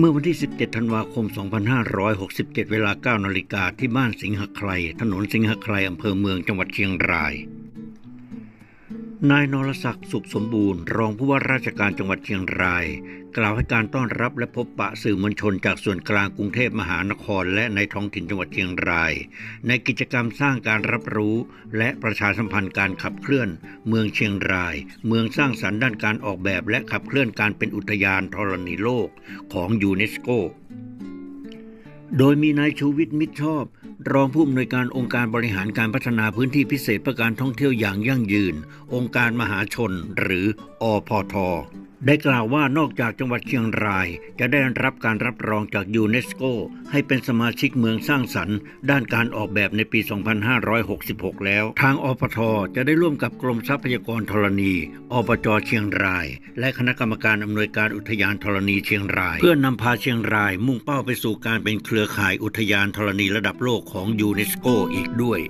เมื่อวันที่ 17 ธันวาคม 2567 เวลา 9 นาฬิกาที่บ้านสิงหไครถนนสิงหไครอำเภอเมืองจังหวัดเชียงราย นายนรศักดิ์สุขสมบูรณ์ รองผู้ว่าราชการจังหวัดเชียงราย กล่าวให้การต้อนรับและพบปะสื่อมวลชนจากส่วนกลางกรุงเทพมหานคร และในท้องถิ่นจังหวัดเชียงราย ในกิจกรรมสร้างการรับรู้ และประชาสัมพันธ์การขับเคลื่อน เมืองเชียงราย เมืองสร้างสรรค์ด้านการออกแบบ และขับเคลื่อนการเป็นอุทยานธรณีโลกของยูเนสโกโดยมีนายชูวิทย์มิตรชอบ รองผู้อำนวยการองค์การบริหารการพัฒนาพื้นที่พิเศษเพื่อการท่องเที่ยวอย่างยั่งยืน องค์การมหาชน หรืออพท ได้กล่าวว่านอกจากจังหวัดเชียงราย จะได้รับการรับรองจากยูเนสโกให้เป็นสมาชิกเมืองสร้างสรรค์ ด้านการออกแบบในปี 2566 แล้ว ทางอพทจะได้ร่วมกับกรมทรัพยากรธรณีอบจเชียงราย และคณะกรรมการอำนวยการอุทยานธรณีเชียงราย เพื่อนำพาเชียงรายมุ่งเป้าไปสู่การเป็นเครือข่ายอุทยานธรณีระดับโลกของยูเนสโกอีกด้วย